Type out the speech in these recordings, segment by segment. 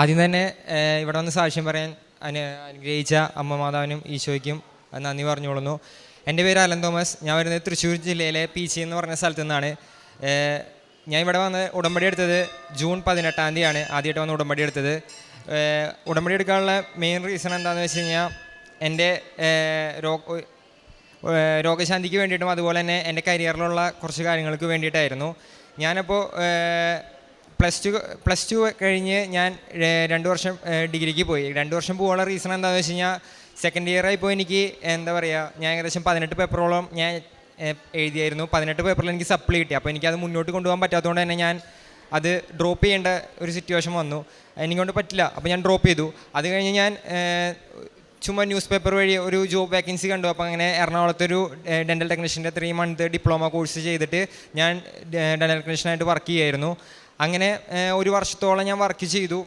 ആദ്യം തന്നെ ഇവിടെ വന്ന് സാക്ഷ്യം പറയാൻ അനു അനുഗ്രഹിച്ച അമ്മ മാതാവിനും ഈശോയ്ക്കും നന്ദി പറഞ്ഞുകൊള്ളുന്നു. എന്റെ പേര് അലൻ തോമസ്. ഞാൻ വരുന്നത് തൃശ്ശൂർ ജില്ലയിലെ പീച്ചി എന്ന് പറഞ്ഞ സ്ഥലത്തു നിന്നാണ്. ഞാൻ ഇവിടെ വന്ന് ഉടമ്പടി എടുത്തത് ജൂൺ പതിനെട്ടാം തീയതിയാണ്. ആദ്യമായിട്ട് വന്ന് ഉടമ്പടി എടുത്തത്. ഉടമ്പടി എടുക്കാനുള്ള മെയിൻ റീസൺ എന്താണെന്ന് വെച്ച് കഴിഞ്ഞാൽ എന്റെ രോഗ രോഗശാന്തിക്ക് വേണ്ടിയിട്ടും അതുപോലെ തന്നെ എന്റെ കരിയറിലുള്ള കുറച്ച് കാര്യങ്ങൾക്ക് വേണ്ടിയിട്ടായിരുന്നു. ഞാനപ്പോൾ പ്ലസ് ടു പ്ലസ് ടു കഴിഞ്ഞ് ഞാൻ രണ്ട് വർഷം ഡിഗ്രിക്ക് പോയി. രണ്ട് വർഷം പോകാനുള്ള റീസൺ എന്താണെന്ന് വെച്ച് കഴിഞ്ഞാൽ സെക്കൻഡ് ഇയർ പോയി എനിക്ക് എന്താ പറയുക ഞാൻ ഏകദേശം പതിനെട്ട് പേപ്പറോളം ഞാൻ എഴുതിയായിരുന്നു. പതിനെട്ട് പേപ്പറിൽ എനിക്ക് സപ്ലി കിട്ടി. അപ്പോൾ എനിക്കത് മുന്നോട്ട് കൊണ്ടുപോകാൻ പറ്റാത്തതുകൊണ്ട് തന്നെ ഞാൻ അത് ഡ്രോപ്പ് ചെയ്യേണ്ട ഒരു സിറ്റുവേഷൻ വന്നു. എനിക്കൊണ്ട് പറ്റില്ല. അപ്പോൾ ഞാൻ ഡ്രോപ്പ് ചെയ്തു. അത് കഴിഞ്ഞ് ഞാൻ ചുമ്മാ ന്യൂസ് പേപ്പർ വഴി ഒരു ജോബ് വേക്കൻസി കണ്ടു. അപ്പോൾ അങ്ങനെ എറണാകുളത്തൊരു ഡെന്റൽ ടെക്നീഷ്യന്റെ ത്രീ മന്ത് ഡിപ്ലോമ കോഴ്സ് ചെയ്തിട്ട് ഞാൻ ഡെന്റൽ ടെക്നീഷ്യനായിട്ട് വർക്ക് ചെയ്യുമായിരുന്നു അങ്ങനെ ഒരു വർഷത്തോളം ഞാൻ വർക്ക് ചെയ്തു.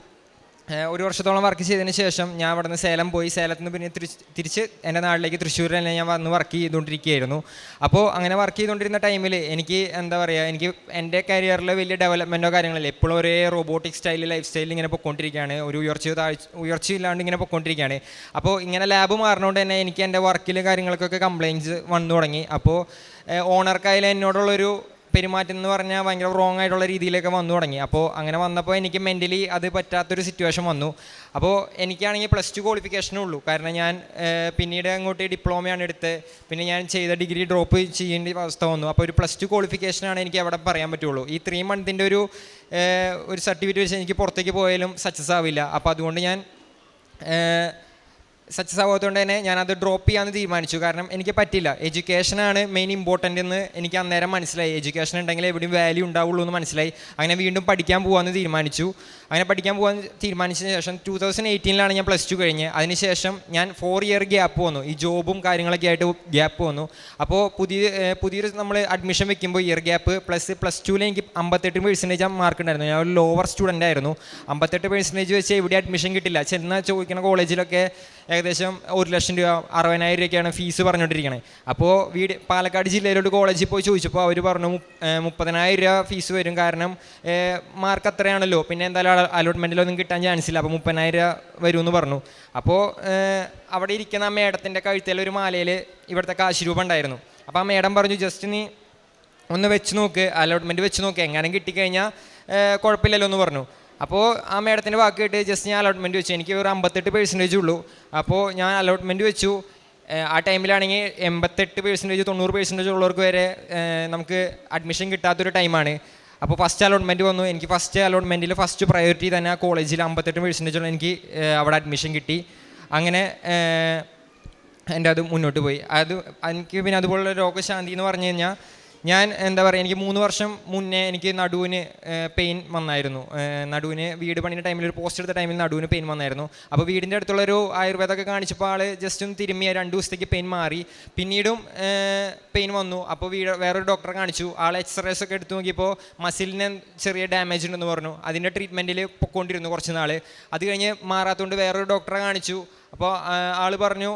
ഒരു വർഷത്തോളം വർക്ക് ചെയ്തതിന് ശേഷം ഞാൻ അവിടെ നിന്ന് സേലം പോയി. സേലത്ത് നിന്ന് പിന്നെ തിരിച്ച് തിരിച്ച് എന്റെ നാട്ടിലേക്ക് തൃശ്ശൂർ തന്നെ ഞാൻ വന്ന് വർക്ക് ചെയ്തുകൊണ്ടിരിക്കുകയായിരുന്നു. അപ്പോൾ അങ്ങനെ വർക്ക് ചെയ്തുകൊണ്ടിരുന്ന ടൈമിൽ എനിക്ക് എന്താ പറയുക എനിക്ക് എന്റെ കരിയറിൽ വലിയ ഡെവലപ്മെന്റോ കാര്യങ്ങളില്ല എപ്പോഴും ഒരേ റോബോട്ടിക് സ്റ്റൈലിൽ ലൈഫ് സ്റ്റൈലിൽ ഇങ്ങനെ പൊയ്ക്കൊണ്ടിരിക്കുകയാണ്. ഒരു ഉയർച്ച താഴ്ച ഉയർച്ചയില്ലാണ്ട് ഇങ്ങനെ പൊയ്ക്കൊണ്ടിരിക്കുകയാണ്. അപ്പോൾ ഇങ്ങനെ ലാബ് മാറുന്നതുകൊണ്ട് തന്നെ എനിക്ക് എന്റെ വർക്കിൽ കാര്യങ്ങൾക്കൊക്കെ കംപ്ലയിന്റ്സ് വന്നു തുടങ്ങി. അപ്പോൾ ഓണർക്കായാലും എന്നോടുള്ളൊരു പെരുമാറ്റം എന്ന് പറഞ്ഞാൽ ഭയങ്കര റോങ് ആയിട്ടുള്ള രീതിയിലൊക്കെ വന്നു തുടങ്ങി. അപ്പോൾ അങ്ങനെ വന്നപ്പോൾ എനിക്ക് മെന്റലി അത് പറ്റാത്തൊരു സിറ്റുവേഷൻ വന്നു. അപ്പോൾ എനിക്കാണെങ്കിൽ പ്ലസ് ടു ക്വാളിഫിക്കേഷനേ ഉള്ളൂ. കാരണം ഞാൻ പിന്നീട് അങ്ങോട്ട് ഡിപ്ലോമയാണ് എടുത്ത് പിന്നെ ഞാൻ ചെയ്ത ഡിഗ്രി ഡ്രോപ്പ് ചെയ്യേണ്ട അവസ്ഥ വന്നു. അപ്പോൾ ഒരു പ്ലസ് ടു ക്വാളിഫിക്കേഷനാണ് എനിക്ക് അവിടെ പറയാൻ പറ്റുള്ളൂ. ഈ ത്രീ മന്തിന്റെ ഒരു ഒരു സർട്ടിഫിക്കറ്റ് വെച്ച് എനിക്ക് പുറത്തേക്ക് പോയാലും സക്സസ് ആവില്ല. അപ്പോൾ അതുകൊണ്ട് ഞാൻ സക്സസ് ആവാത്തതുകൊണ്ട് തന്നെ ഞാനത് ഡ്രോപ്പ് ചെയ്യാമെന്ന് തീരുമാനിച്ചു. കാരണം എനിക്ക് പറ്റില്ല എഡ്യൂക്കേഷനാണ് മെയിൻ ഇമ്പോർട്ടന്റ് എന്ന് എനിക്ക് അന്നേരം മനസ്സിലായി. എഡ്യൂക്കേഷൻ ഉണ്ടെങ്കിൽ എവിടെയും വാല്യൂ ഉണ്ടാവുള്ളൂ എന്ന് മനസ്സിലായി. അങ്ങനെ വീണ്ടും പഠിക്കാൻ പോകാമെന്ന് തീരുമാനിച്ചു. അങ്ങനെ പഠിക്കാൻ പോകാൻ തീരുമാനിച്ചതിന് ശേഷം ടൂ തൗസൻഡ് എയ്റ്റീനിലാണ് ഞാൻ പ്ലസ് ടു കഴിഞ്ഞ്. അതിനുശേഷം ഞാൻ ഫോർ ഇയർ ഗ്യാപ്പ് വന്നു. ഈ ജോബും കാര്യങ്ങളൊക്കെ ആയിട്ട് ഗ്യാപ്പ് വന്നു. അപ്പോൾ പുതിയ പുതിയൊരു നമ്മൾ അഡ്മിഷൻ വെക്കുമ്പോൾ ഇയർ ഗ്യാപ്പ് പ്ലസ് പ്ലസ് ടുവിൽ എനിക്ക് അമ്പത്തെട്ട് പെർസെന്റേജ് മാർക്ക് ഉണ്ടായിരുന്നു. ഞാൻ ഒരു ലോവർ സ്റ്റുഡന്റ് ആയിരുന്നു. അമ്പത്തെട്ട് പെർസെന്റേജ് വെച്ച് എവിടെ അഡ്മിഷൻ കിട്ടില്ല. ചെന്നാൽ ചോദിക്കുന്ന കോളേജിലൊക്കെ ഏകദേശം ഒരു ലക്ഷം രൂപ അറുപതിനായിരം രൂപയ്ക്കാണ് ഫീസ് പറഞ്ഞുകൊണ്ടിരിക്കുന്നത് അപ്പോൾ വീട് പാലക്കാട് ജില്ലയിലോട്ട് കോളേജിൽ പോയി ചോദിച്ചപ്പോൾ അവർ പറഞ്ഞു മുപ്പതിനായിരം രൂപ ഫീസ് വരും. കാരണം മാർക്ക് അത്രയാണല്ലോ. പിന്നെ എന്തായാലും അലോട്ട്മെന്റിലൊന്നും കിട്ടാൻ ചാൻസ് ഇല്ല. അപ്പോൾ മുപ്പതിനായിരം രൂപ വരുമെന്ന് പറഞ്ഞു. അപ്പോൾ അവിടെ ഇരിക്കുന്ന ആ മേഡത്തിന്റെ കഴുത്തിൽ ഒരു മാലയിൽ ഇവിടുത്തെ കാശ് രൂപ ഉണ്ടായിരുന്നു. അപ്പോൾ ആ മേഡം പറഞ്ഞു ജസ്റ്റ് നീ ഒന്ന് വെച്ച് നോക്ക് അലോട്ട്മെന്റ് വെച്ച് നോക്ക്. എങ്ങനെ കിട്ടിക്കഴിഞ്ഞാൽ കുഴപ്പമില്ലല്ലോ എന്ന് പറഞ്ഞു. അപ്പോൾ ആ മേഡത്തിന്റെ വാക്ക് കേട്ട് ജസ്റ്റ് ഞാൻ അലോട്ട്മെന്റ് വെച്ചു. എനിക്ക് ഒരു അമ്പത്തെട്ട് പേഴ്സന്റേജ് ഉള്ളൂ. അപ്പോൾ ഞാൻ അലോട്ട്മെന്റ് വെച്ചു. ആ ടൈമിലാണെങ്കിൽ എൺപത്തെട്ട് പേഴ്സന്റേജ് തൊണ്ണൂറ് പേഴ്സന്റേജ് ഉള്ളവർക്ക് വരെ നമുക്ക് അഡ്മിഷൻ കിട്ടാത്തൊരു ടൈമാണ്. അപ്പോൾ ഫസ്റ്റ് അലോട്ട്മെന്റ് വന്നു. എനിക്ക് ഫസ്റ്റ് അലോട്ട്മെന്റിൽ ഫസ്റ്റ് പ്രയോറിറ്റി തന്നെ ആ കോളേജിൽ അമ്പത്തെട്ട് പേഴ്സന്റേജ് ഉള്ള എനിക്ക് അവിടെ അഡ്മിഷൻ കിട്ടി. അങ്ങനെ എന്റെ അത് മുന്നോട്ട് പോയി. അത് എനിക്ക് പിന്നെ അതുപോലുള്ള രോഗശാന്തി എന്ന് പറഞ്ഞു കഴിഞ്ഞാൽ ഞാൻ എന്താ പറയുക എനിക്ക് മൂന്ന് വർഷം മുന്നേ എനിക്ക് നടുവിന് പെയിൻ വന്നായിരുന്നു. നടുവിന് വീട് പണിയുടെ ടൈമിൽ ഒരു പോസ്റ്റ് എടുത്ത ടൈമിൽ നടുവിന് പെയിൻ വന്നായിരുന്നു. അപ്പോൾ വീടിന്റെ അടുത്തുള്ളൊരു ആയുർവേദമൊക്കെ കാണിച്ചപ്പോൾ ആൾ ജസ്റ്റ് ഒന്ന് തിരുമ്മിയ രണ്ട് ദിവസത്തേക്ക് പെയിൻ മാറി. പിന്നീടും പെയിൻ വന്നു. അപ്പോൾ വീട് വേറൊരു ഡോക്ടറെ കാണിച്ചു. ആൾ എക്സ്റേസ് ഒക്കെ എടുത്തു നോക്കിയപ്പോൾ മസിലിന് ചെറിയ ഡാമേജ് ഉണ്ടെന്ന് പറഞ്ഞു. അതിന്റെ ട്രീറ്റ്മെന്റിൽ പൊക്കോണ്ടിരുന്നു കുറച്ച് നാൾ അത് കഴിഞ്ഞ് മാറാത്തതുകൊണ്ട് വേറൊരു ഡോക്ടറെ കാണിച്ചു. അപ്പോൾ ആൾ പറഞ്ഞു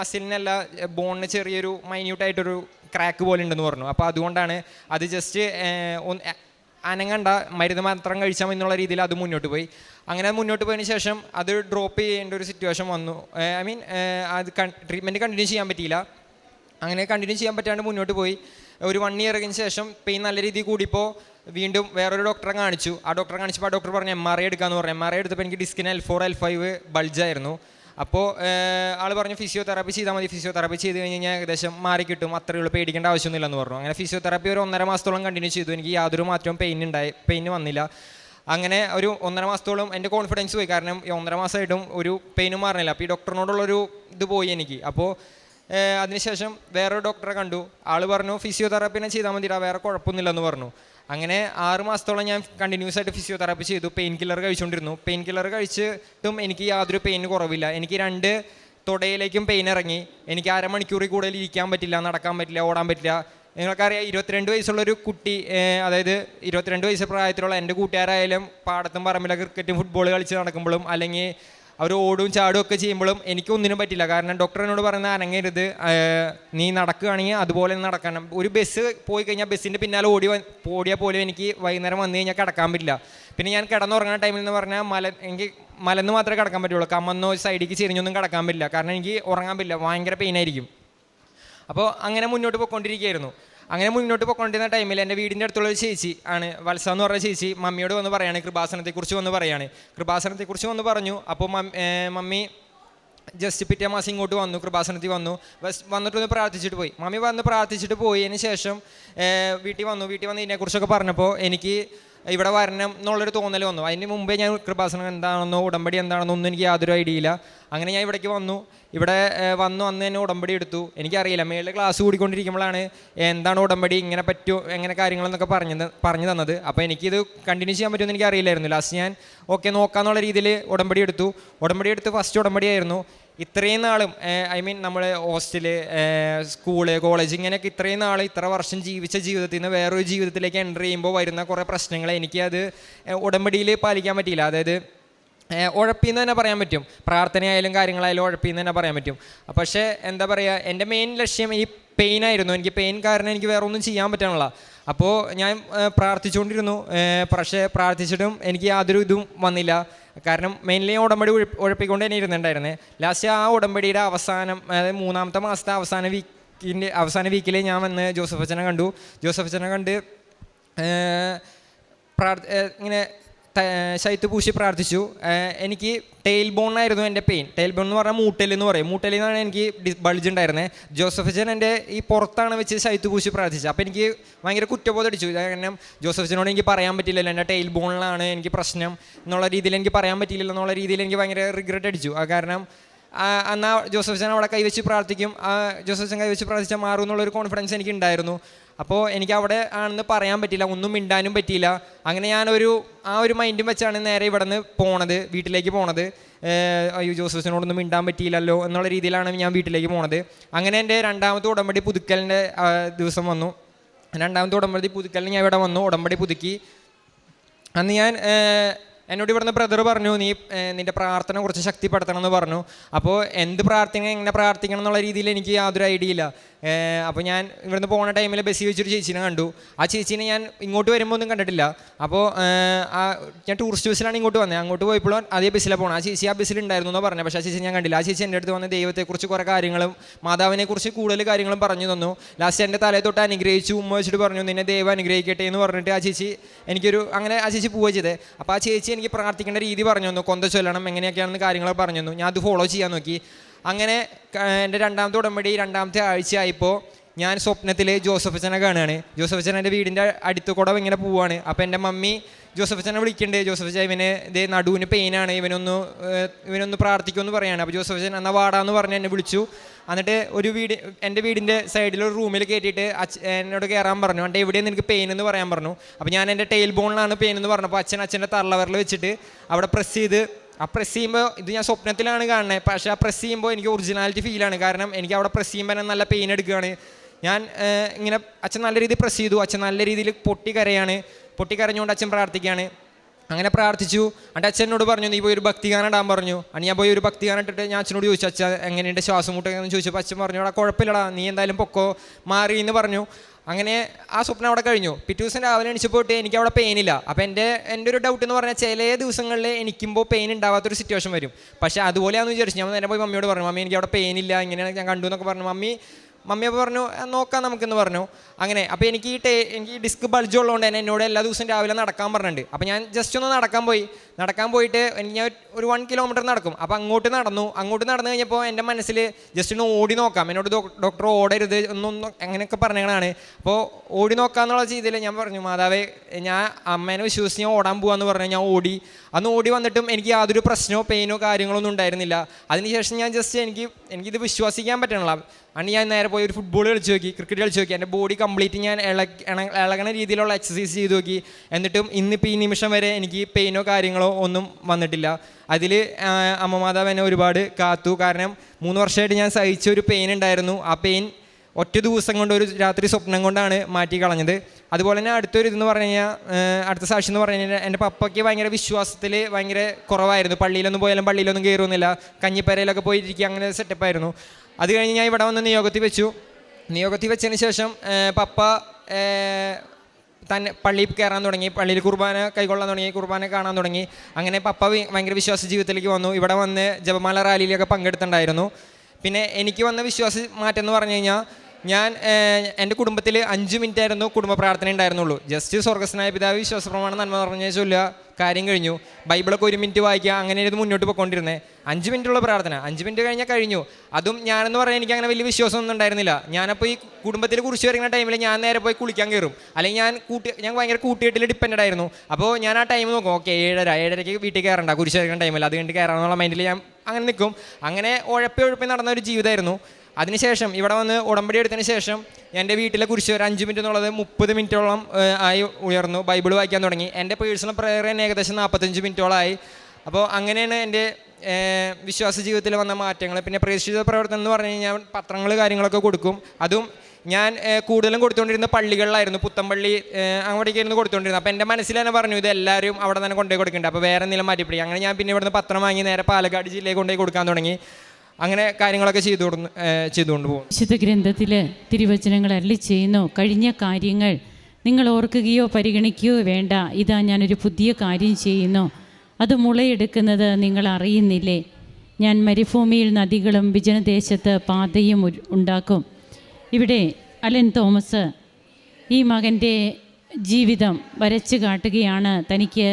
മസിലിനല്ല ബോണിന് ചെറിയൊരു മൈന്യൂട്ടായിട്ടൊരു ക്രാക്ക് പോലെ ഉണ്ടെന്ന് പറഞ്ഞു. അപ്പോൾ അതുകൊണ്ടാണ് അത് ജസ്റ്റ് അനങ്ങണ്ട മരുന്ന് മാത്രം കഴിച്ചാൽ മതി എന്നുള്ള രീതിയിൽ അത് മുന്നോട്ട് പോയി. അങ്ങനെ മുന്നോട്ട് പോയതിന് ശേഷം അത് ഡ്രോപ്പ് ചെയ്യേണ്ട ഒരു സിറ്റുവേഷൻ വന്നു. ഐ മീൻ അത് ട്രീറ്റ്മെന്റ് കണ്ടിന്യൂ ചെയ്യാൻ പറ്റിയില്ല. അങ്ങനെ കണ്ടിന്യൂ ചെയ്യാൻ പറ്റാണ്ട് മുന്നോട്ട് പോയി. ഒരു വൺ ഇയറിന് ശേഷം പെയിൻ നല്ല രീതിയിൽ കൂടിയപ്പോൾ വീണ്ടും വേറൊരു ഡോക്ടറെ കാണിച്ചു. ആ ഡോക്ടറെ കാണിച്ചപ്പോൾ ആ ഡോക്ടർ പറഞ്ഞു എം ആർ ഐ എടുക്കാമെന്ന് പറഞ്ഞു. എം ആർ ഐ എടുത്തപ്പോൾ എനിക്ക് ഡിസ്കിന് എൽ ഫോർ എൽ ഫൈവ് ബൾജായിരുന്നു അപ്പോൾ ആൾ പറഞ്ഞു ഫിസിയോതെറാപ്പി ചെയ്താൽ മതി ഫിസിയോതെറാപ്പി ചെയ്ത് കഴിഞ്ഞ് കഴിഞ്ഞാൽ ഏകദേശം മാറി കിട്ടും അത്രയേ ഉള്ളൂ പേടിക്കേണ്ട ആവശ്യമൊന്നുമില്ലെന്ന് പറഞ്ഞു. അങ്ങനെ ഫിസിയോതെറാപ്പി ഒരു ഒന്നര മാസത്തോളം കണ്ടിന്യൂ ചെയ്തു. എനിക്ക് യാതൊരു മാറ്റവും പെയിൻ ഉണ്ടായി പെയിൻ വന്നില്ല. അങ്ങനെ ഒരു ഒന്നര മാസത്തോളം എന്റെ കോൺഫിഡൻസ് പോയി. കാരണം ഈ ഒന്നര മാസമായിട്ടും ഒരു പെയിനും മാറുന്നില്ല അപ്പോൾ ഈ ഡോക്ടറിനോടുള്ളൊരു ഇത് പോയി എനിക്ക്. അപ്പോൾ അതിനുശേഷം വേറൊരു ഡോക്ടറെ കണ്ടു. ആൾ പറഞ്ഞു ഫിസിയോതെറാപ്പിനെ ചെയ്താൽ മതിടാ വേറെ കുഴപ്പമൊന്നുമില്ലെന്ന് പറഞ്ഞു. അങ്ങനെ ആറ് മാസത്തോളം ഞാൻ കണ്ടിന്യൂസ് ആയിട്ട് ഫിസിയോതെറാപ്പി ചെയ്തു. പെയിൻ കില്ലർ കഴിച്ചുകൊണ്ടിരുന്നു പെയിൻ കില്ലർ കഴിച്ചിട്ടും എനിക്ക് യാതൊരു പെയിന് കുറവില്ല. എനിക്ക് രണ്ട് തുടയിലേക്കും പെയിൻ ഇറങ്ങി. എനിക്ക് അരമണിക്കൂറിൽ കൂടുതൽ ഇരിക്കാൻ പറ്റില്ല നടക്കാൻ പറ്റില്ല ഓടാൻ പറ്റില്ല. നിങ്ങൾക്കറിയാം ഇരുപത്തിരണ്ട് വയസ്സുള്ള ഒരു കുട്ടി അതായത് ഇരുപത്തിരണ്ട് വയസ്സ് പ്രായത്തിലുള്ള എന്റെ കൂട്ടുകാരായാലും പാടത്തും പറമ്പിലെ ക്രിക്കറ്റും ഫുട്ബോൾ കളിച്ച് നടക്കുമ്പോഴും അല്ലെങ്കിൽ അവർ ഓടും ചാടും ഒക്കെ ചെയ്യുമ്പോഴും എനിക്കൊന്നിനും പറ്റില്ല. കാരണം ഡോക്ടർ എന്നോട് അനങ്ങരുത്. നീ നടക്കുകയാണെങ്കിൽ അതുപോലെ നടക്കണം. ഒരു ബസ് പോയി കഴിഞ്ഞാൽ ബസ്സിന്റെ പിന്നാലെ ഓടി ഓടിയാൽ പോലും എനിക്ക് വൈകുന്നേരം വന്നു കഴിഞ്ഞാൽ കിടക്കാൻ പറ്റില്ല. പിന്നെ ഞാൻ കിടന്നുറങ്ങുന്ന ടൈമിൽ എന്ന് പറഞ്ഞാൽ മല എനിക്ക് മലന്ന് മാത്രമേ കിടക്കാൻ പറ്റുള്ളൂ. കമ്മന്നോ സൈഡിലേക്ക് ചെരിഞ്ഞൊന്നും കിടക്കാൻ പറ്റില്ല. കാരണം എനിക്ക് ഉറങ്ങാൻ പറ്റില്ല. ഭയങ്കര പെയിൻ ആയിരിക്കും. അപ്പോൾ അങ്ങനെ മുന്നോട്ട് പോയിക്കൊണ്ടിരിക്കുകയായിരുന്നു. അങ്ങനെ മുന്നോട്ട് പോയിക്കൊണ്ടിരുന്ന ടൈമിൽ എന്റെ വീടിന്റെ അടുത്തുള്ള ഒരു ചേച്ചി ആണ്. വത്സ എന്ന് പറഞ്ഞ ചേച്ചി മമ്മിയോട് വന്ന് പറയാണ് കൃപാസനത്തെക്കുറിച്ച് വന്ന് പറയാണ്. കൃപാസനത്തെക്കുറിച്ച് വന്ന് പറഞ്ഞു. അപ്പോൾ മമ്മി ജസ്റ്റ് പിറ്റേ മാസം ഇങ്ങോട്ട് വന്നു കൃപാസനത്തിൽ വന്നു. വന്നിട്ടൊന്ന് പ്രാർത്ഥിച്ചിട്ട് പോയി. മമ്മി വന്ന് പ്രാർത്ഥിച്ചിട്ട് പോയതിന് ശേഷം വീട്ടിൽ വന്നു. വീട്ടിൽ വന്ന് ഇതിനെക്കുറിച്ചൊക്കെ പറഞ്ഞപ്പോൾ എനിക്ക് ഇവിടെ വരണം എന്നുള്ളൊരു തോന്നൽ വന്നു. അതിന് മുമ്പേ ഞാൻ കൃപാസനം എന്താണെന്നോ ഉടമ്പടി എന്താണെന്നോ ഒന്നും എനിക്ക് യാതൊരു ഐഡിയ ഇല്ല. അങ്ങനെ ഞാൻ ഇവിടേക്ക് വന്നു. ഇവിടെ വന്നു അന്ന് തന്നെ ഉടമ്പടി എടുത്തു. എനിക്കറിയില്ല മേളിൽ ക്ലാസ് കൂടിക്കൊണ്ടിരിക്കുമ്പോഴാണ് എന്താണ് ഉടമ്പടി ഇങ്ങനെ പറ്റുമോ എങ്ങനെ കാര്യങ്ങളെന്നൊക്കെ പറഞ്ഞു പറഞ്ഞു തന്നത്. അപ്പോൾ എനിക്കിത് കണ്ടിന്യൂ ചെയ്യാൻ പറ്റുമെന്ന് എനിക്ക് അറിയില്ലായിരുന്നു ലാസ്റ്റ് ഞാൻ ഓക്കെ നോക്കാമെന്നുള്ള രീതിയിൽ ഉടമ്പടി എടുത്തു. ഉടമ്പടി എടുത്ത് ഫസ്റ്റ് ഉടമ്പടി ആയിരുന്നു. ഇത്രയും നാളും ഐ മീൻ നമ്മൾ ഹോസ്റ്റൽ സ്കൂൾ കോളേജ് ഇങ്ങനെയൊക്കെ ഇത്രയും നാൾ ഇത്ര വർഷം ജീവിച്ച ജീവിതത്തിൽ നിന്ന് വേറൊരു ജീവിതത്തിലേക്ക് എന്റർ ചെയ്യുമ്പോൾ വരുന്ന കുറേ പ്രശ്നങ്ങൾ എനിക്ക് അത് ഉടമ്പടിയിൽ പാലിക്കാൻ പറ്റിയില്ല. അതായത് ഉഴപ്പിന്ന് തന്നെ പറയാൻ പറ്റും. പ്രാർത്ഥനയായാലും കാര്യങ്ങളായാലും ഉഴപ്പിന്ന് തന്നെ പറയാൻ പറ്റും. പക്ഷേ എന്താ പറയുക എന്റെ മെയിൻ ലക്ഷ്യം ഈ പെയിൻ ആയിരുന്നു. എനിക്ക് പെയിൻ കാരണം എനിക്ക് വേറെ ഒന്നും ചെയ്യാൻ പറ്റാനുള്ള. അപ്പോൾ ഞാൻ പ്രാർത്ഥിച്ചുകൊണ്ടിരുന്നു. പക്ഷേ പ്രാർത്ഥിച്ചിട്ടും എനിക്ക് യാതൊരു ഇതും വന്നില്ല. കാരണം മെയിൻലി ഉടമ്പടി ഉഴ- ഉഴപ്പിക്കൊണ്ട് തന്നെ ഇരുന്നുണ്ടായിരുന്നേ ലാസ്റ്റ് ആ ഉടമ്പടിയുടെ അവസാനം അതായത് മൂന്നാമത്തെ മാസത്തെ അവസാന വീക്കിന്റെ അവസാന വീക്കിൽ ഞാൻ വന്ന് ജോസഫ് അച്ഛനെ കണ്ടു. ജോസഫ് അച്ഛനെ കണ്ട് പ്രാർത്ഥ ഇങ്ങനെ ത- പൂശി പ്രാർത്ഥിച്ചു. എനിക്ക് ടെയിൽ ബോൺ ആയിരുന്നു എന്റെ പെയിൻ ടെയിൽ ബോൺ എന്ന് പറഞ്ഞാൽ മൂട്ടൽ എന്ന് പറയും. മൂട്ടലിൽ നിന്നാണ് എനിക്ക് ബൾജ് ഉണ്ടായിരുന്നത് ജോസഫ് ജൻ എന്റെ ഈ പുറത്താണ് വെച്ച് ശൈത്യ പൂശി പ്രാർത്ഥിച്ചത്. അപ്പോൾ എനിക്ക് ഭയങ്കര കുറ്റബോധം അടിച്ചു. കാരണം ജോസഫ് ജനോട് എനിക്ക് പറയാൻ പറ്റില്ലല്ലോ എന്റെ ടെയിൽ ബോണിലാണ് എനിക്ക് പ്രശ്നം എന്നുള്ള രീതിയിൽ എനിക്ക് പറയാൻ പറ്റില്ലല്ലോ എന്നുള്ള രീതിയിൽ എനിക്ക് ഭയങ്കര റിഗ്രറ്റ് അടിച്ചു. ആ കാരണം എന്നാൽ ജോസഫ് ജൻ അവിടെ കൈവച്ച് പ്രാർത്ഥിക്കും. ജോസഫ് ജൻ കൈവച്ച് പ്രാർത്ഥിച്ചാൽ മാറും എന്നുള്ളൊരു കോൺഫിഡൻസ് എനിക്ക് ഉണ്ടായിരുന്നു. അപ്പോൾ എനിക്ക് അവിടെ ആണെന്ന് പറയാൻ പറ്റില്ല ഒന്നും മിണ്ടാനും പറ്റിയില്ല. അങ്ങനെ ഞാനൊരു ആ ഒരു മൈൻഡും വെച്ചാണ് നേരെ ഇവിടെ നിന്ന് പോണത് വീട്ടിലേക്ക് പോണത്. അയ്യോ ജോസഫിനോടൊന്നും മിണ്ടാൻ പറ്റിയില്ലല്ലോ എന്നുള്ള രീതിയിലാണ് ഞാൻ വീട്ടിലേക്ക് പോണത്. അങ്ങനെ എന്റെ രണ്ടാമത്തെ ഉടമ്പടി പുതുക്കലിന്റെ ദിവസം വന്നു. രണ്ടാമത്തെ ഉടമ്പടി പുതുക്കലിന് ഞാൻ ഇവിടെ വന്നു ഉടമ്പടി പുതുക്കി. അന്ന് ഞാൻ എന്നോട് ഇവിടുന്ന് ബ്രദർ പറഞ്ഞു നീ നിന്റെ പ്രാർത്ഥന കുറച്ച് ശക്തിപ്പെടുത്തണം എന്ന് പറഞ്ഞു. അപ്പോൾ എന്ത് പ്രാർത്ഥന എങ്ങനെ പ്രാർത്ഥിക്കണം എന്നുള്ള രീതിയിൽ എനിക്ക് യാതൊരു ഐഡിയ ഇല്ല. അപ്പോൾ ഞാൻ ഇവിടുന്ന് പോകുന്ന ടൈമിൽ ബസ്സിൽ വെച്ചൊരു ചേച്ചീനെ കണ്ടു. ആ ചേച്ചീനെ ഞാൻ ഇങ്ങോട്ട് വരുമ്പോൾ ഒന്നും കണ്ടിട്ടില്ല. അപ്പോൾ ആ ഞാൻ ടൂറിസ്റ്റ് ബസ്സിലാണ് ഇങ്ങോട്ട് വന്നത് അങ്ങോട്ട് പോയപ്പോഴും അതേ ബസ്സിലാണ് പോകണം ആ ചേച്ചി ആ ബസ്സിൽ ഉണ്ടായിരുന്നു എന്ന് പറഞ്ഞു. പക്ഷേ ആ ചേച്ചി ഞാൻ കണ്ടില്ല. ആ ചേച്ചി എന്റെ അടുത്ത് വന്ന് ദൈവത്തെക്കുറിച്ച് കുറേ കാര്യങ്ങളും മാതാവിനെക്കുറിച്ച് കൂടുതൽ കാര്യങ്ങളും പറഞ്ഞു തന്നു. ലാസ്റ്റ് എന്റെ തലയെ തൊട്ട് അനുഗ്രഹിച്ചു ഉമ്മ വെച്ചിട്ട് പറഞ്ഞു നിന്നെ ദൈവം അനുഗ്രഹിക്കട്ടെ എന്ന് പറഞ്ഞിട്ട് ആ ചേച്ചി എനിക്കൊരു അങ്ങനെ ആ ചേച്ചി പോവുക ചെയ്തത് അപ്പോൾ ആ ചേച്ചി എനിക്ക് പ്രാർത്ഥിക്കേണ്ട രീതി പറഞ്ഞു തന്നു. കൊന്ത ചൊല്ലണം എങ്ങനെയൊക്കെയാണെന്ന് കാര്യങ്ങൾ പറഞ്ഞു തന്നു. ഞാൻ അത് ഫോളോ ചെയ്യാൻ നോക്കി. അങ്ങനെ എന്റെ രണ്ടാമത്തെ ഉടമ്പടി രണ്ടാമത്തെ ആഴ്ച ആയപ്പോൾ ഞാൻ സ്വപ്നത്തിൽ ജോസഫ് അച്ഛനെ കാണുകയാണ്. ജോസഫ് അച്ഛൻ എന്റെ വീടിന്റെ അടുത്ത് കൂടെ ഇങ്ങനെ പോവുകയാണ് അപ്പോൾ എന്റെ മമ്മി ജോസഫ് അച്ഛനെ വിളിക്കുന്നുണ്ട്. ജോസഫ് അച്ഛൻ ഇവന് ഇതേ നടുവിന് പെയിനാണ് ഇവനൊന്ന് ഇവനൊന്ന് പ്രാർത്ഥിക്കുമെന്ന് പറയുകയാണ് അപ്പോൾ ജോസഫ് അച്ഛൻ എന്നാൽ വാടാന്ന് പറഞ്ഞ് എന്നെ വിളിച്ചു. എന്നിട്ട് ഒരു വീട് എന്റെ വീടിന്റെ സൈഡിലൊരു റൂമിൽ കയറ്റിയിട്ട് അച്ഛ എന്നോട് കയറാൻ പറഞ്ഞു. എന്നിട്ട് എവിടെയാണ് നിനക്ക് പെയിൻ എന്ന് പറയാൻ പറഞ്ഞു? അപ്പോൾ ഞാൻ എന്റെ ടെയിൽ ബോണിലാണ് പെയിൻ എന്ന് പറഞ്ഞപ്പോൾ അച്ഛൻ അച്ഛന്റെ തള്ളവറിൽ വെച്ചിട്ട് അവിടെ പ്രസ് ചെയ്ത് ആ പ്രസ് ചെയ്യുമ്പോൾ ഇത് ഞാൻ സ്വപ്നത്തിലാണ് കാണുന്നത്. പക്ഷേ ആ പ്രസ് ചെയ്യുമ്പോൾ എനിക്ക് ഒറിജിനാലിറ്റി ഫീലാണ് കാരണം എനിക്ക് അവിടെ പ്രസ് ചെയ്യുമ്പോൾ നല്ല പെയിൻ എടുക്കുകയാണ്. ഞാൻ ഇങ്ങനെ അച്ഛൻ നല്ല രീതിയിൽ പ്രസ് ചെയ്തു. അച്ഛൻ നല്ല രീതിയിൽ പൊട്ടി കരയാണ്. പൊട്ടി കരഞ്ഞുകൊണ്ട് അച്ഛൻ പ്രാർത്ഥിക്കുകയാണ്. അങ്ങനെ പ്രാർത്ഥിച്ചു. എന്നിട്ട് അച്ഛനോട് പറഞ്ഞു നീ പോയി ഒരു ഭക്തിഗാനം ഇടാൻ പറഞ്ഞു. അണി ഞാൻ പോയി ഒരു ഭക്തിഗാനം ഇട്ടിട്ട് ഞാൻ അച്ഛനോട് ചോദിച്ചു അച്ഛൻ എങ്ങനെയുണ്ട് ശ്വാസം മുട്ടെന്ന് ചോദിച്ചപ്പോൾ അച്ഛൻ പറഞ്ഞു അവിടെ കുഴപ്പമില്ലടാ. നീ എന്തായാലും പൊക്കോ. മാറി എന്ന് പറഞ്ഞു. അങ്ങനെ ആ സ്വപ്നം അവിടെ കഴിഞ്ഞു. പിറ്റേ ദിവസം രാവിലെ എണിച്ചപ്പോട്ട് എനിക്ക് അവിടെ പെയിനില്ല അപ്പോൾ എന്റെ എന്റെ ഒരു ഡൗട്ട് എന്ന് പറഞ്ഞാൽ ചില ദിവസങ്ങളിൽ എനിക്കുമ്പോൾ പെയിൻ ഉണ്ടാവാത്തൊരു സിറ്റുവേഷൻ വരും. പക്ഷേ അതുപോലെയാണെന്ന് വിചാരിച്ചു. ഞാൻ നേരെ പോയി മമ്മിയോട് പറഞ്ഞു മമ്മി എനിക്ക് അവിടെ പെയിനില്ല ഇങ്ങനെയാണ് ഞാൻ കണ്ടു എന്നൊക്കെ പറഞ്ഞു. മമ്മി മമ്മി അപ്പോൾ പറഞ്ഞു "ആ, നോക്കാം നമുക്കെന്ന് പറഞ്ഞു. അങ്ങനെ അപ്പോൾ എനിക്ക് ഈ ടേ എനിക്ക് ഈ ഡിസ്ക് ബൾജ് ഉള്ളതുകൊണ്ട് തന്നെ എന്നോട് എല്ലാ ദിവസവും രാവിലെ നടക്കാൻ പറഞ്ഞിട്ടുണ്ട്. അപ്പോൾ ഞാൻ ജസ്റ്റ് ഒന്ന് നടക്കാൻ പോയി. നടക്കാൻ പോയിട്ട് എനിക്ക് ഞാൻ ഒരു വൺ കിലോമീറ്റർ നടക്കും. അപ്പോൾ അങ്ങോട്ട് നടന്നു. അങ്ങോട്ട് നടന്നു കഴിഞ്ഞപ്പോൾ എന്റെ മനസ്സിൽ ജസ്റ്റ് ഒന്ന് ഓടി നോക്കാം. എന്നോട് ഡോക്ടർ ഓടരുത്. എന്നൊന്നും അങ്ങനെയൊക്കെ പറഞ്ഞതാണ് അപ്പോൾ ഓടി നോക്കാമെന്നുള്ള രീതിയിൽ ഞാൻ പറഞ്ഞു മാതാവേ ഞാൻ അമ്മേനെ വിശ്വസിച്ച് ഞാൻ ഓടാൻ പോകാമെന്ന് പറഞ്ഞു ഞാൻ ഓടി. അന്ന് ഓടി വന്നിട്ടും എനിക്ക് യാതൊരു പ്രശ്നമോ പെയിനോ കാര്യങ്ങളൊന്നും ഉണ്ടായിരുന്നില്ല. അതിനുശേഷം ഞാൻ ജസ്റ്റ് എനിക്ക് എനിക്കിത് വിശ്വസിക്കാൻ പറ്റണില്ല. അന്ന് ഞാൻ നേരെ പോയി ഒരു ഫുട്ബോൾ കളിച്ച് നോക്കി ക്രിക്കറ്റ് കളിച്ച് നോക്കി. എന്റെ ബോഡി കംപ്ലീറ്റ് ഞാൻ ഇളകണ രീതിയിലുള്ള എക്സസൈസ് ചെയ്ത് നോക്കി. എന്നിട്ടും ഇന്നിപ്പോൾ ഈ നിമിഷം വരെ എനിക്ക് പെയിനോ കാര്യങ്ങളോ ഒന്നും വന്നിട്ടില്ല. അതിൽ അമ്മ മാതാവ് എന്നെ ഒരുപാട് കാത്തു. കാരണം മൂന്ന് വർഷമായിട്ട് ഞാൻ സഹിച്ച ഒരു പെയിൻ ഉണ്ടായിരുന്നു. ആ പെയിൻ ഒറ്റ ദിവസം കൊണ്ട് ഒരു രാത്രി സ്വപ്നം കൊണ്ടാണ് മാറ്റി കളഞ്ഞത്. അതുപോലെ തന്നെ അടുത്തൊരു ഇതെന്ന് പറഞ്ഞു കഴിഞ്ഞാൽ അടുത്ത സാക്ഷി എന്ന് പറഞ്ഞു കഴിഞ്ഞാൽ എന്റെ പപ്പയ്ക്ക് ഭയങ്കര വിശ്വാസത്തിൽ ഭയങ്കര കുറവായിരുന്നു. പള്ളിയിലൊന്നും പോയാലും പള്ളിയിലൊന്നും കയറുന്നില്ല കഞ്ഞിപ്പരയിലൊക്കെ പോയിരിക്കുക അങ്ങനെ സെറ്റപ്പായിരുന്നു അത് കഴിഞ്ഞ് ഞാൻ ഇവിടെ വന്ന് നിയോഗത്തിൽ വെച്ചു. നിയോഗത്തിൽ വെച്ചതിന് ശേഷം പപ്പ തന്നെ പള്ളിയിൽ കയറാൻ തുടങ്ങി. പള്ളിയിൽ കുർബാന കൈകൊള്ളാൻ തുടങ്ങി കുർബാന കാണാൻ തുടങ്ങി. അങ്ങനെ പപ്പ ഭയങ്കര വിശ്വാസ ജീവിതത്തിലേക്ക് വന്നു. ഇവിടെ വന്ന് ജപമാല റാലിയിലൊക്കെ പങ്കെടുത്തിട്ടുണ്ടായിരുന്നു. പിന്നെ എനിക്ക് വന്ന വിശ്വാസ മാറ്റം എന്ന് പറഞ്ഞു കഴിഞ്ഞാൽ ഞാൻ എന്റെ കുടുംബത്തിൽ അഞ്ച് മിനിറ്റ് ആയിരുന്നു കുടുംബ പ്രാർത്ഥന ഉണ്ടായിരുന്നുള്ളൂ. ജസ്റ്റ് സ്വർഗസ്നായ പിതാവ് വിശ്വാസപ്രമാണം നന്മ പറഞ്ഞ ചൊല്ലുക കാര്യം കഴിഞ്ഞു. ബൈബിളൊക്കെ ഒരു മിനിറ്റ് വായിക്കുക അങ്ങനെ ഇത് മുന്നോട്ട് പോയിക്കൊണ്ടിരുന്നത് അഞ്ച് മിനിറ്റുള്ള പ്രാർത്ഥന. അഞ്ച് മിനിറ്റ് കഴിഞ്ഞാൽ കഴിഞ്ഞു. അതും ഞാനെന്ന് പറഞ്ഞാൽ എനിക്ക് അങ്ങനെ വലിയ വിശ്വാസമൊന്നും ഉണ്ടായിരുന്നില്ല. ഞാനപ്പോൾ ഈ കുടുംബത്തിൽ കുറിച്ച് വരുന്ന ടൈമിൽ ഞാൻ നേരെ പോയി കുളിക്കാൻ കയറും. അല്ലെങ്കിൽ ഞാൻ കൂട്ടി ഞാൻ ഭയങ്കര കൂട്ടിയിട്ടിൽ ഡിപ്പെൻഡ് ആയിരുന്നു. അപ്പോൾ ഞാൻ ആ ടൈം നോക്കും ഓക്കെ ഏഴര ഏഴരയ്ക്ക് വീട്ടിൽ കയറണ്ട കുരിശ് വരുന്ന ടൈമിൽ അത് കഴിഞ്ഞിട്ട് കയറാന്നുള്ള മൈൻഡിൽ ഞാൻ അങ്ങനെ നിൽക്കും അങ്ങനെ ഉഴപ്പി ഉഴപ്പി നടന്ന ഒരു ജീവിതമായിരുന്നു. അതിനുശേഷം ഇവിടെ വന്ന് ഉടമ്പടി എടുത്തതിന് ശേഷം എന്റെ വീട്ടിലെ കുരിശ് ഒരു അഞ്ച് മിനിറ്റ് എന്നുള്ളത് മുപ്പത് മിനിറ്റോളം ആയി ഉയർന്നു. ബൈബിൾ വായിക്കാൻ തുടങ്ങി. എന്റെ പേഴ്സണൽ പ്രയർ തന്നെ ഏകദേശം നാൽപ്പത്തഞ്ച് മിനിറ്റോളമായി അപ്പോൾ അങ്ങനെയാണ് എന്റെ വിശ്വാസ ജീവിതത്തിൽ വന്ന മാറ്റങ്ങൾ. പിന്നെ പ്രേക്ഷിത പ്രവർത്തനം എന്ന് പറഞ്ഞു കഴിഞ്ഞാൽ പത്രങ്ങൾ കാര്യങ്ങളൊക്കെ കൊടുക്കും. അതും ഞാൻ കൂടുതലും കൊടുത്തുകൊണ്ടിരുന്ന പള്ളികളിലായിരുന്നു. പുത്തമ്പള്ളി അങ്ങോട്ടേക്കായിരുന്നു കൊടുത്തുകൊണ്ടിരുന്നത്. അപ്പോൾ എന്റെ മനസ്സിൽ തന്നെ പറഞ്ഞു ഇത് എല്ലാവരും അവിടെ തന്നെ കൊണ്ടുപോയി കൊടുക്കുന്നുണ്ട്. അപ്പോൾ വേറെ എന്തെങ്കിലും മാറ്റിപ്പിടി. അങ്ങനെ ഞാൻ പിന്നെ ഇവിടുന്ന് പത്രം വാങ്ങി നേരെ പാലക്കാട് ജില്ലയിൽ കൊണ്ടുപോയി കൊടുക്കാൻ തുടങ്ങി. അങ്ങനെ കാര്യങ്ങളൊക്കെ ചെയ്തു ചെയ്തുകൊണ്ട് പോകും വിശുദ്ധ ഗ്രന്ഥത്തിൽ തിരുവചനങ്ങൾ അരളി ചെയ്യുന്നു. കഴിഞ്ഞ കാര്യങ്ങൾ നിങ്ങൾ ഓർക്കുകയോ പരിഗണിക്കുകയോ വേണ്ട. ഇതാ ഞാനൊരു പുതിയ കാര്യം ചെയ്യുന്നു. അത് മുളയെടുക്കുന്നത് നിങ്ങൾ അറിയുന്നില്ലേ? ഞാൻ മരുഭൂമിയിൽ നദികളും വിജനദേശത്ത് പാതയും ഉണ്ടാക്കും. ഇവിടെ അലൻ തോമസ് ഈ മകന്റെ ജീവിതം വരച്ചു കാട്ടുകയാണ്. തനിക്ക്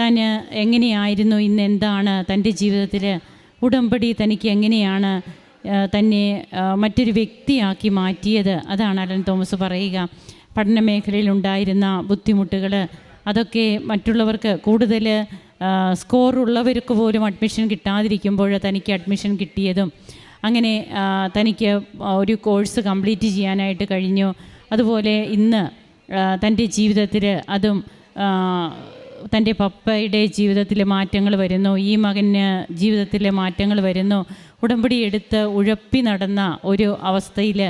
താൻ എങ്ങനെയായിരുന്നു ഇന്ന് എന്താണ് തന്റെ ജീവിതത്തിൽ ഉടമ്പടി തനിക്ക് എങ്ങനെയാണ് തന്നെ മറ്റൊരു വ്യക്തിയാക്കി മാറ്റിയത്? അതാണ് അലൻ തോമസ് പറയുക. പഠന മേഖലയിൽ ഉണ്ടായിരുന്ന ബുദ്ധിമുട്ടുകൾ അതൊക്കെ മറ്റുള്ളവർക്ക് കൂടുതൽ സ്കോർ ഉള്ളവർക്ക് പോലും അഡ്മിഷൻ കിട്ടാതിരിക്കുമ്പോൾ തനിക്ക് അഡ്മിഷൻ കിട്ടിയതും അങ്ങനെ തനിക്ക് ഒരു കോഴ്സ് കംപ്ലീറ്റ് ചെയ്യാനായിട്ട് കഴിഞ്ഞു. അതുപോലെ ഇന്ന് തന്റെ ജീവിതത്തിൽ അതും തന്റെ പപ്പയുടെ ജീവിതത്തിൽ മാറ്റങ്ങൾ വരുന്നു ഈ മകന് ജീവിതത്തിലെ മാറ്റങ്ങൾ വരുന്നു. ഉടമ്പടി എടുത്ത് ഉഴപ്പി നടന്ന ഒരു അവസ്ഥയിൽ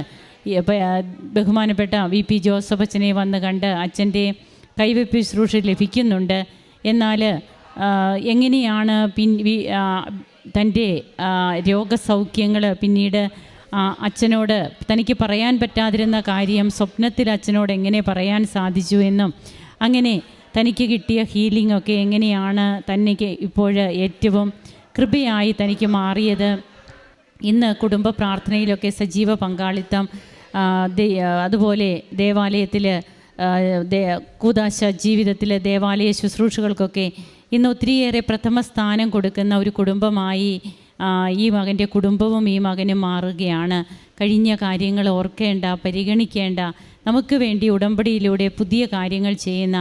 ബഹുമാനപ്പെട്ട വി പി ജോസഫ് അച്ഛനെ വന്ന് കണ്ട് അച്ഛന്റെ കൈവെപ്പ് ശുശ്രൂഷ ലഭിക്കുന്നുണ്ട്. എന്നാൽ എങ്ങനെയാണ് പിൻ തന്റെ രോഗസൗഖ്യങ്ങൾ പിന്നീട് അച്ഛനോട് തനിക്ക് പറയാൻ പറ്റാതിരുന്ന കാര്യം സ്വപ്നത്തിൽ അച്ഛനോട് എങ്ങനെ പറയാൻ സാധിച്ചു എന്നും അങ്ങനെ തനിക്ക് കിട്ടിയ ഹീലിംഗ് ഒക്കെ എങ്ങനെയാണ് തനിക്ക് ഇപ്പോൾ ഏറ്റവും കൃപയായി തനിക്ക് മാറിയത്? ഇന്ന് കുടുംബ പ്രാർത്ഥനയിലൊക്കെ സജീവ പങ്കാളിത്തം അതുപോലെ ദേവാലയത്തിൽ കൂതാശ ജീവിതത്തിൽ ദേവാലയ ശുശ്രൂഷകൾക്കൊക്കെ ഇന്ന് ഒത്തിരിയേറെ പ്രഥമ സ്ഥാനം കൊടുക്കുന്ന ഒരു കുടുംബമായി ഈ മകന്റെ കുടുംബവും ഈ മകനും മാറുകയാണ്. കഴിഞ്ഞ കാര്യങ്ങൾ ഓർക്കേണ്ട പരിഗണിക്കേണ്ട നമുക്ക് വേണ്ടി ഉടമ്പടിയിലൂടെ പുതിയ കാര്യങ്ങൾ ചെയ്യുന്ന